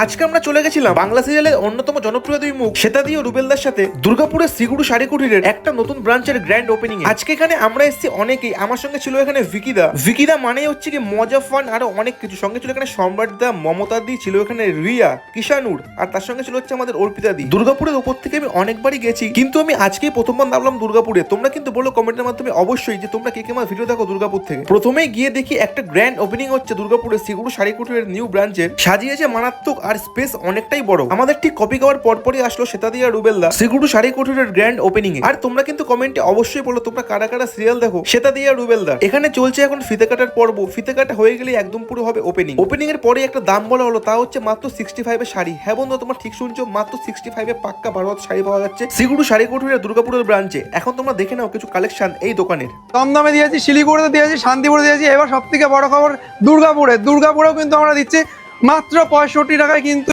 আজকে আমরা চলে গেছিলাম বাংলা সিরিয়ালের অন্যতম জনপ্রিয় দুই মুখ। শ্বেতাদি ও রুবেলদার সাথে দুর্গাপুরের শ্রীগুরু শাড়ি কুটিরের একটা নতুন ব্রাঞ্চের গ্র্যান্ড ওপেনিং আজকে এখানে আমরা এসেছি অনেকেই। আমার সঙ্গে ছিল এখানে ভিকিদা। ভিকিদা মানেই হচ্ছে কি মজা ফান আরও অনেক কিছু। সঙ্গে ছিল এখানে সম্রাট দা মমতা দি, ছিল এখানে রিয়া কিষানুর আর তার সঙ্গে ছিল হচ্ছে আমাদের অর্পিতা দি। দুর্গাপুরের উপর থেকে আমি অনেকবারই গেছি, কিন্তু আমি আজকেই প্রথমবার নামলাম দুর্গাপুরে। তোমরা কিন্তু বলো কমেন্টের মাধ্যমে অবশ্যই যে তোমরা কে কে আমার ভিডিও দেখো দুর্গাপুর থেকে। প্রথমেই গিয়ে দেখি একটা গ্র্যান্ড ওপেনিং হচ্ছে দুর্গাপুরের শ্রীগুরু শাড়ি কুটিরের নিউ ব্রাঞ্চের সাজিয়েছে মারাত্মক আর স্পেস অনেকটাই বড়। আমাদের ঠিক কপি করার পরপরই আসলো শ্বেতাদিয়া রুবেলদা সিগুড়ু শাড়ি কুটিরের গ্র্যান্ড ওপেনিং এ আর তোমরা কিন্তু কমেন্টে অবশ্যই বলো, তোমরা কারা কারা সিরিয়াল দেখো? শ্বেতাদিয়া রুবেলদা এখানে চলছে এখন ফিতে কাটার পর্ব। ফিতে কাটা হয়ে গেলে একদম পুরো হবে ওপেনিং ওপেনিং এর পরে একটা দাম বলা হলো, তা হচ্ছে মাত্র সিক্সটি ফাইভের শাড়ি। হ্যাঁ বন্ধু, তোমার ঠিক শুনছো, মাত্র সিক্সটি ফাইভে পাক্কা ভারত শাড়ি পাওয়া যাচ্ছে শ্রীগুরু শাড়ি কুটিরের দুর্গাপুরের ব্রাঞ্চে এখন তোমরা দেখে নাও কিছু কালেকশন এই দোকানের। কম দামে দিয়েছি, শিলিগুড়িতে দিয়েছি, শান্তিপুরে দিয়েছি, এবার সব থেকে বড় খবর দুর্গাপুরে। দুর্গাপুরেও কিন্তু আমরা দিচ্ছি মাত্র পঁয়ষট্টি টাকায় কিন্তু